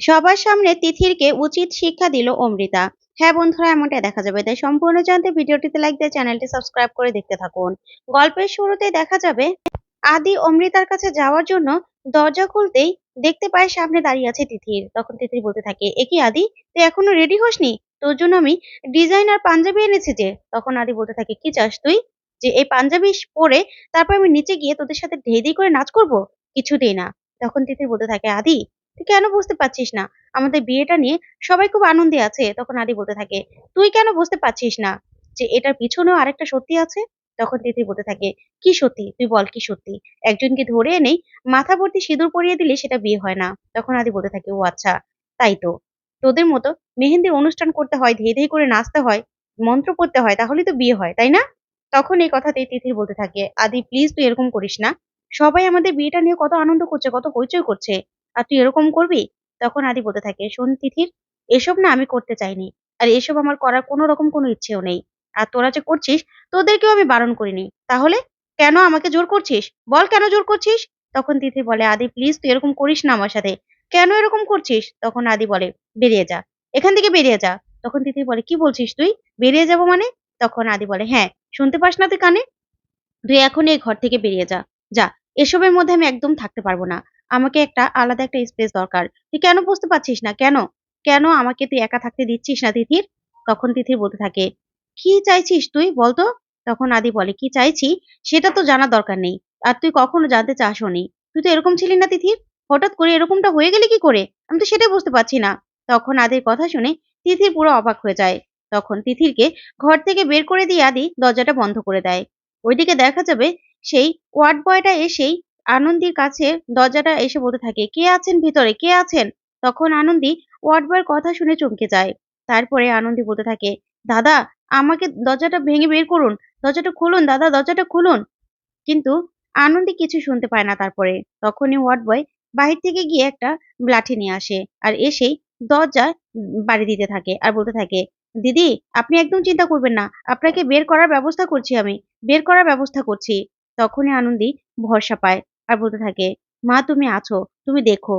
সবার সামনে তিথিরকে উচিত শিক্ষা দিল অমৃতা। হ্যাঁ বন্ধুরা, এমনটা দেখা যাবে। তাই সম্পূর্ণ জানতে ভিডিওটিতে লাইক দিয়ে চ্যানেলটি সাবস্ক্রাইব করে দেখতে থাকুন। গল্পের শুরুতে দেখা যাবে, আদি অমৃতার কাছে যাওয়ার জন্য দরজা খুলতেই দেখতে পায় সামনে দাঁড়িয়ে আছে তিথির। তখন তিথির বলতে থাকে একই আদি, তুই এখনও রেডি হসনি? তোর জন্য আমি ডিজাইনার পাঞ্জাবি এনেছি যে। তখন আদি বলতে থাকে, কি চাস তুই? যে এই পাঞ্জাবি পরে তারপর আমি নিচে গিয়ে তোদের সাথে ধেই করে নাচ করব? কিছুতেই না। তখন তিথির বলতে থাকে, আদি তুই কেন বুঝতে পারছিস না? আমাদের বিয়েটা নিয়ে সবাই খুব আনন্দে আছে, তখন আদি বলতে থাকে। তুই কেন বুঝতে পারছিস না যে এটার পিছনেও আরেকটা সত্যি আছে? তখন তিথি বলতে থাকে, কি সত্যি? তুই বল কি সত্যি? একজনকে ধরে এনেই মাথা ভর্তি সিঁদুর পরিয়ে দিলে সেটা বিয়ে হয় না। তখন আদি বলতে থাকে, ও আচ্ছা তাই তো। তোদের মতো মেহেন্দির অনুষ্ঠান করতে হয় ধেই ধেই করে নাচতে হয়, মন্ত্র পড়তে হয়, তাহলেই তো বিয়ে হয়, তাই না? তখন এই কথাতেই তিথির বলতে থাকে, আদি প্লিজ তুই এরকম করিস না। সবাই আমাদের বিয়েটা নিয়ে কত আনন্দ করছে, কত হইচই করছে। আর তুই এরকম করবি? তখন আদি বলতে থাকে, শোন তিথির, এসব না আমি করতে চাইনি। আর এসব আমার করার কোনো রকম কোনো ইচ্ছেও নেই। আর তোরা যে করছিস, তোদেরকেও আমি বারণ করিনি। তাহলে কেন আমাকে জোর করছিস? বল কেন জোর করছিস? তখন তিথি বলে, আদি প্লিজ তুই এরকম করিস না আমার সাথে। কেন এরকম করছিস? তখন আদি বলে, বেরিয়ে যা। এখান থেকে বেরিয়ে যা। তখন তিথি বলে, কি বলছিস তুই? বেরিয়ে যাব মানে? তখন আদি বলে হ্যাঁ শুনতে পাস না তুই কানে? তুই এখন এই ঘর থেকে বেরিয়ে যা। যা, এসবের মধ্যে আমি একদম থাকতে পারব না। আমাকে একটা আলাদা একটা স্পেস দরকার। তুই কেন বুঝতে পারছিস না? কেন? কেন আমাকে তুই একা থাকতে দিচ্ছিস না তিথির? তখন তিথির বলতে থাকে, কি চাইছিস তুই? বলতো তখন আদি বলে, কি চাইছি? সেটা তো জানার দরকার নেই। আর তুই কখনো জানতে চাসও নি। তুই তো এরকম ছিলি না তিথির? হঠাৎ করে এরকমটা হয়ে গেলে কি করে? আমি তো সেটাই বুঝতে পারছি না। তখন আদির কথা শুনে তিথির পুরো অবাক হয়ে যায়। তখন তিথিরকে ঘর থেকে বের করে দিয়ে আদি দরজাটা বন্ধ করে দেয়। ওইদিকে দেখা যাবে সেই ওয়ার্ড বয়টা এসেই আনন্দীর কাছে দরজাটা এসে বলতে থাকে, কে আছেন ভিতরে? কে আছেন? তখন আনন্দী ওয়ার্ড বয়ের কথা শুনে চমকে যায়। তারপরে আনন্দী বলতে থাকে, দাদা, আমাকে দরজাটা ভেঙে বের করুন। দরজাটা খুলুন, দাদা, দরজাটা খুলুন। কিন্তু আনন্দী কিছু শুনতে পায় না তারপরে। তখনই ওয়ার্ড বয় বাহির থেকে গিয়ে একটা লাঠি নিয়ে আসে আর এসেই দরজা বাড়ি দিতে থাকে আর বলতে থাকে, দিদি, আপনি একদম চিন্তা করবেন না। আপনাকে বের করার ব্যবস্থা করছি আমি। বের করার ব্যবস্থা করছি। তখনই আনন্দী ভরসা পায়। আর বলতে থাকে, মা, তুমি আছো, তুমি দেখো।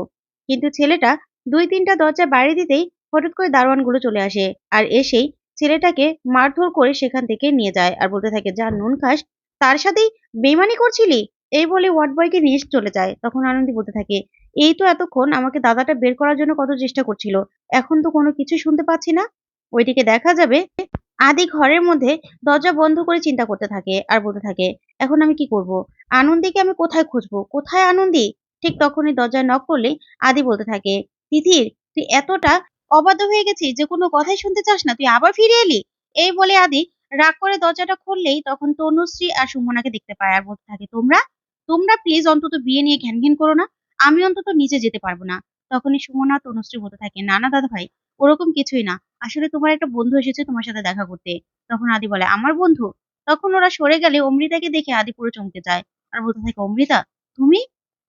কিন্তু ছেলেটা দুই তিনটা দরজা বাইরে দিতেই হঠাৎ করে দারোয়ানগুলো চলে আসে আর এসেই ছেলেটাকে মারধর করে সেখান থেকে নিয়ে যায় আর বলতে থাকে, যা নুন খাস, তার সাথেই বেমানি করছিলি? এই বলে ওয়ার্ড বয়কে নিয়ে চলে যায়। তখন আনন্দী বলতে থাকে, এই তো এতক্ষণ আমাকে দাদাটা বের করার জন্য কত চেষ্টা করছিল, এখন তো কোনো কিছু শুনতে পাচ্ছি না। ওইদিকে দেখা যাবে আদি ঘরের মধ্যে দরজা বন্ধ করে চিন্তা করতে থাকে আর বলতে থাকে, এখন আমি কি করব? আনন্দীকে আমি কোথায় খুঁজবো? কোথায় আনন্দী? ঠিক তখনই দরজায় নক করলে আদি বলতে থাকে তিথির তুই এতটা অবাধ্য হয়ে গেছিস যে কোনো কথাই শুনতে চাস না, তুই আবার ফিরে এলি? এই বলে আদি রাগ করে দরজাটা খুললেই তখন তনুশ্রী আর সুমনাকে দেখতে পায় আর বলতে থাকে, তোমরা তোমরা প্লিজ অন্তত বিয়ে নিয়ে ঘ্যান ঘ্যান করো না, আমি অন্তত নিচে যেতে পারব না। তখনই সুমনা তনুশ্রী বলতে থাকে, না না, দাদা ভাই, ওরকম কিছুই না। আসলে তোমার একটা বন্ধু এসেছে তোমার সাথে দেখা করতে। তখন আদি বলে, আমার বন্ধু? তখন ওরা সরে গেলে অমৃতাকে দেখে আদি পুরো চমকে যায়। আর বলতে থাকে, অমৃতা, তুমি?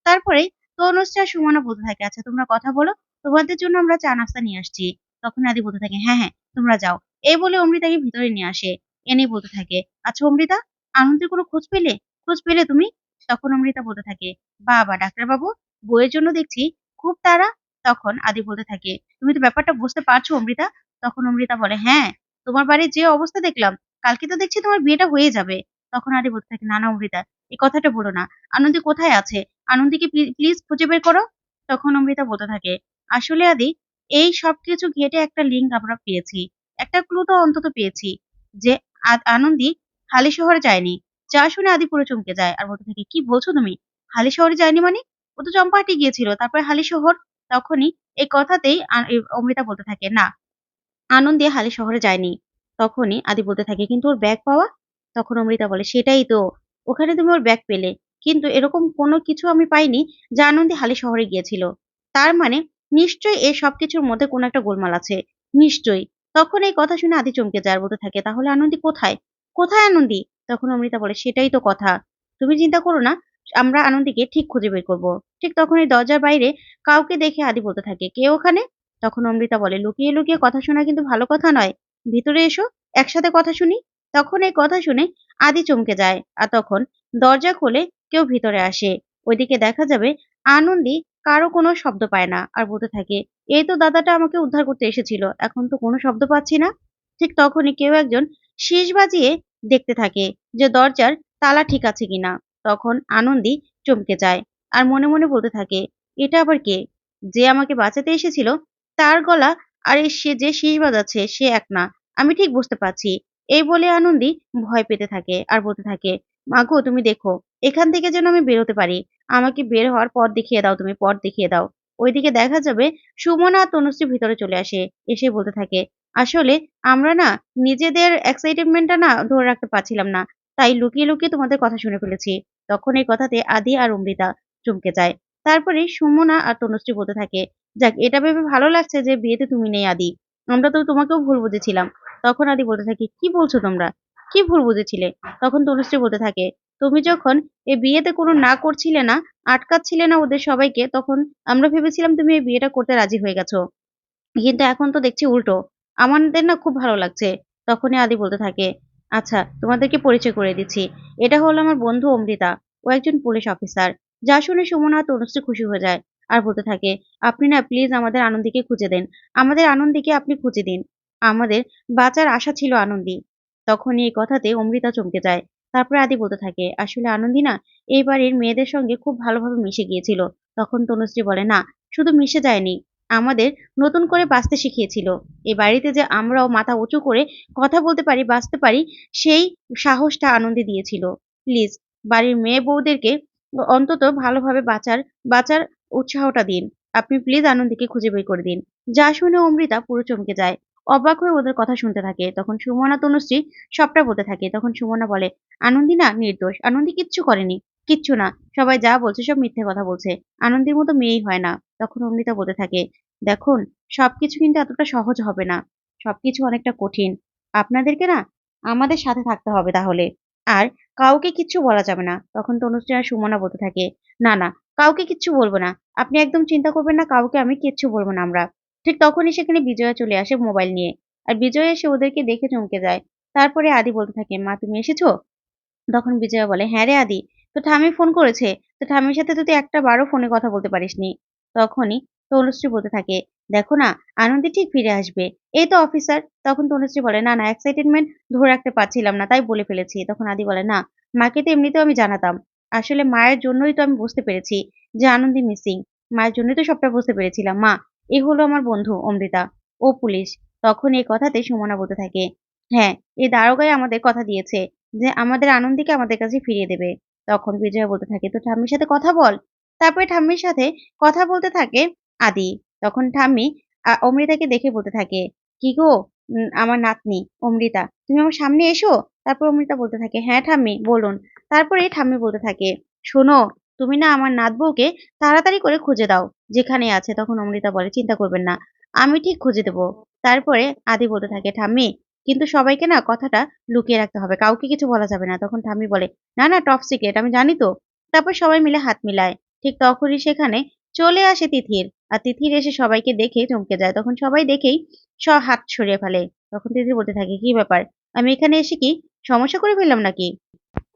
তারপরে তনুশ্রী আর সুমনা বলতে থাকে আচ্ছা তোমরা কথা বলো, তোমাদের জন্য আমরা চা নাস্তা নিয়ে আসছি। তখন আদি বলতে থাকে হ্যাঁ হ্যাঁ তোমরা যাও। এই বলে অমৃতাকে ভিতরে নিয়ে আসে। এনে বলতে থাকে আচ্ছা অমৃতা আনন্দের কোনো খোঁজ পেলে? খোঁজ পেলে তুমি? তখন অমৃতা বলতে থাকে, বাবা, ডাক্তারবাবু, বইয়ের জন্য দেখছি, খুব তারা তখন আদি বলতে থাকে, তুমি তো ব্যাপারটা বুঝতে পারছ, অমৃতা? তখন অমৃতা বলে হ্যাঁ তোমার বাড়ির যে অবস্থা দেখলাম, কালকে তো দেখছি তোমার বিয়েটা হয়ে যাবে। তখন আদি বলতে থাকে, না না, অমৃতা, এই কথাটা বলো না। আনন্দি কোথায় আছে? আনন্দীকে প্লিজ খুঁজে বের করো। তখন অমৃতা বলতে থাকে, আসলে আদি, এই সবকিছু ঘেটে একটা লিঙ্ক আমরা পেয়েছি। একটা ক্লু তো অন্তত পেয়েছি যে আনন্দি হালি শহরে যায়নি। যা শুনে আদি পুরো চমকে যায় আর বলতে থাকে, কি বলছো তুমি? হালি শহরে যায়নি মানে? ও তো চম্পাহাটি গিয়েছিল, তারপরে হালি শহর? তখনই এই কথাতেই অমৃতা বলতে থাকে, না আনন্দে হালি শহরে যায়নি। তখনই আদি বলতে থাকে, কিন্তু ওর ব্যাগ পাওয়া? তখন অমৃতা বলে, সেটাই তো, ওখানে তুমি ওর ব্যাগ পেলে। কিন্তু এরকম কোনো কিছু আমি পাইনি যা আনন্দে হালি শহরে গিয়েছিল। তার মানে নিশ্চয়ই এই সবকিছুর মধ্যে কোনো একটা গোলমাল আছে। নিশ্চয়ই। তখন এই কথা শুনে আদি চমকে যায় আর বলতে থাকে, তাহলে আনন্দী কোথায়? কোথায় আনন্দী? তখন অমৃতা বলে, সেটাই তো কথা। তুমি চিন্তা করো না, আমরা আনন্দীকে ঠিক খুঁজে বের করব। ঠিক তখন এই দরজার বাইরে কাউকে দেখে আদি বলতে থাকে, কে ওখানে? তখন অমৃতা বলে, লুকিয়ে লুকিয়ে কথা শোনা কিন্তু ভালো কথা নয়। ভিতরে এসো, একসাথে কথা শুনি। তখন এই কথা শুনে আদি চমকে যায় আর তখন দরজা খুলে কেউ ভিতরে আসে। ওইদিকে দেখা যাবে আনন্দী কারও কোনো শব্দ পায় না আর বলতে থাকে, এই তো দাদাটা আমাকে উদ্ধার করতে এসেছিল, এখন তো কোনো শব্দ পাচ্ছি না। ঠিক তখনই কেউ একজন শীষ বাজিয়ে দেখতে থাকে যে দরজার তালা ঠিক আছে কিনা। তখন আনন্দি চমকে যায় আর মনে মনে বলতে থাকে, এটা আবার কে? যে আমাকে বাঁচাতে এসেছিল তার গলা, আর সে যে শীষ বাজাচ্ছে সে এক না। আমি ঠিক বুঝতে পারছি। এই বলে আনন্দি ভয় পেতে থাকে আর বলতে থাকে মাগো তুমি দেখো, এখান থেকে যেন আমি বেরোতে পারি। আমাকে বের হওয়ার পথ দেখিয়ে দাও, তুমি পথ দেখিয়ে দাও। ওইদিকে দেখা যাবে সুমনা আর তনুশ্রী ভিতরে চলে আসে, এসে বলতে থাকে, আসলে আমরা না নিজেদের এক্সাইটেডমেন্টটা না ধরে রাখতে পারছিলাম না, তাই লুকিয়ে লুকিয়ে তোমাদের কথা শুনে ফেলেছি। তখন এই কথাতে আদি আর অমৃতা চমকে যায়। তারপরে সুমনা আর তনুশ্রী বলতে থাকে যাক, এটা ভেবে ভালো লাগছে যে বিয়েতে তুমি নেই আদি। আমরা তো তোমাকেও ভুল বুঝেছিলাম। তখন আদি বলতে থাকে, কি বলছো তোমরা? কি ভুল বুঝেছিলে? তখন তনুশ্রী বলতে থাকে, তুমি যখন এই বিয়েতে কোনো না করছিলে না, আটকাচ্ছিলে না ওদের সবাইকে, তখন আমরা ভেবেছিলাম তুমি এই বিয়েটা করতে রাজি হয়ে গেছো। কিন্তু এখন তো দেখছি উল্টো। আমাদের না খুব ভালো লাগছে। তখনই আদি বলতে থাকে আচ্ছা তোমাদেরকে পরিচয় করে দিচ্ছি। এটা হলো আমার বন্ধু অমৃতা। ও একজন পুলিশ অফিসার। যা শুনে সুমনা তনুশ্রী খুশি হয়ে যায়। আর বলতে থাকে, আপনি না প্লিজ আমাদের আনন্দীকে খুঁজে দেন। আমাদের আনন্দীকে আপনি খুঁজে দিন। আমাদের বাঁচার আশা ছিল আনন্দী তখনই এই কথাতে অমৃতা চমকে যায়। তারপরে আদি বলতে থাকে, আসলে আনন্দী না, এই বাড়ির মেয়েদের সঙ্গে খুব ভালোভাবে মিশে গিয়েছিল। তখন তনুশ্রী বলে, না, শুধু মিশে যায়নি, আমাদের নতুন করে বাঁচতে শিখিয়েছিল। এই বাড়িতে যে আমরাও মাথা উঁচু করে কথা বলতে পারি, বাঁচতে পারি, সেই সাহসটা আনন্দে দিয়েছিল। প্লিজ বাড়ির মেয়ে বউদেরকে অন্তত ভালোভাবে বাঁচার বাঁচার উৎসাহটা দিন। আপনি প্লিজ আনন্দীকে খুঁজে বের করে দিন। যা শুনে অমৃতা পুরো চমকে যায়। অবাক হয়ে ওদের কথা শুনতে থাকে। তখন সুমনা তনুশ্রী সবটা বলতে থাকে। তখন সুমনা বলে, আনন্দী না, নির্দোষ। আনন্দী কিচ্ছু করেনি। কিচ্ছু না। সবাই যা বলছে সব মিথ্যে কথা বলছে। আনন্দের মতো মেয়েই হয় না। তখন অমৃতা বলতে থাকে, দেখুন, সবকিছু কিন্তু এতটা সহজ হবে না। সবকিছু অনেকটা কঠিন। আপনাদেরকে না আমাদের সাথে থাকতে হবে তাহলে। আর কাউকে কিচ্ছু বলা যাবে না। তখন তনুশ্রী সুমনা বলতে থাকে, না না, কাউকে কিচ্ছু বলব না। আপনি একদম চিন্তা করবেন না, কাউকে আমি কিচ্ছু বলব না আমরা। ঠিক তখনই সেখানে বিজয়া চলে আসে মোবাইল নিয়ে। আর বিজয় এসে ওদেরকে দেখে চমকে যায়। তারপরে আদি বলতে থাকে, মা, তুমি এসেছ? তখন বিজয়া বলে হ্যাঁ রে আদি, তো ঠামি ফোন করেছে। তো ঠামির সাথে তুই একটা বারো ফোনে কথা বলতে পারিসনি। তখনই তনুশ্রী বলতে থাকে দেখো না, আনন্দি ঠিক ফিরে আসবে। এই তো অফিসার তখন তনুশ্রী বলে, না না এক্সাইটেডমেন্ট ধরে রাখতে পারছিলাম না, তাই বলে ফেলেছি। তখন আদি বলে, না, মাকে তো এমনিতেও আমি জানাতাম। আসলে মায়ের জন্যই তো আমি বুঝতে পেরেছি যে আনন্দি মিসিং মায়ের জন্যই তো সবটা বুঝতে পেরেছিলাম। মা, এ হলো আমার বন্ধু অমৃতা, ও পুলিশ। তখন এই কথাতে সুমনা বলতে থাকে হ্যাঁ এই দারোগাই আমাদের কথা দিয়েছে যে আমাদের আনন্দীকে আমাদের কাছে ফিরিয়ে দেবে। তখন বিজয় বলতে থাকে, তো ঠাম্মির সাথে কথা বল। তারপরে ঠাম্মির সাথে কথা বলতে থাকে আদি। তখন ঠাম্মি অমৃতাকে দেখে বলতে থাকে, কি গো? আমার নাতনি, অমৃতা, তুমি আমার সামনে এসো? তারপর অমৃতা বলতে থাকে হ্যাঁ ঠাম্মি, বলুন। তারপরে ঠাম্মি বলতে থাকে, শোনো, তুমি না আমার নাত বউকে তাড়াতাড়ি করে খুঁজে দাও, যেখানে আছে। তখন অমৃতা বলে, চিন্তা করবেন না, আমি ঠিক খুঁজে দেবো। তারপরে আদি বলতে থাকে, ঠাম্মি, কিন্তু সবাইকে না কথাটা লুকিয়ে রাখতে হবে, কাউকে কিছু বলা যাবে না। তখন ঠাম্মি বলে, না না টপ সিক্রেট আমি জানি তো। তারপর সবাই মিলে হাত মিলায়, ঠিক তখনই সেখানে চলে আসে তিথির। আর তিথির এসে সবাইকে দেখে চমকে যায়। তখন সবাই দেখেই সব হাত সরিয়ে ফেলে। তখন তিথি বলতে থাকে, কি ব্যাপার? আমি এখানে এসে কি সমস্যা করে ফেললাম নাকি?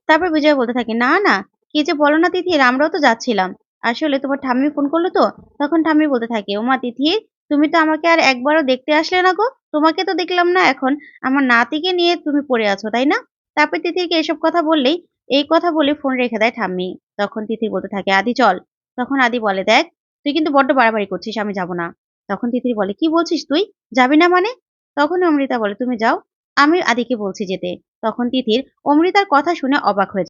তারপর বিজয় বলতে থাকে, না না, কি যে বলো না তিথির, আমরাও তো যাচ্ছিলাম। আসলে তোমার ঠাম্মি ফোন করল তো? তখন ঠাম্মি বলতে থাকে, ওমা তিথির তুমি তো আমাকে আর একবারও দেখতে আসলে না গো। তোমাকে তো দেখলাম না এখন। আমার নাতিকে নিয়ে তুমি পড়ে আছো, তাই না? তারপর তিথিরকে এসব কথা বললেই, এই কথা বলে ফোন রেখে দেয় ঠাম্মি। তখন তিথি বলতে থাকে, আদি, চল। তখন আদি বলে, দেখ, তুই কিন্তু বড্ড বাড়াবাড়ি করছিস, আমি যাব না। তখন তিথির বলে, কি বলছিস তুই? যাবি না মানে? তখন অমৃতা বলে, তুমি যাও, আমি আদিকে বলছি যেতে। তখন তিথির অমৃতার কথা শুনে অবাক হয়ে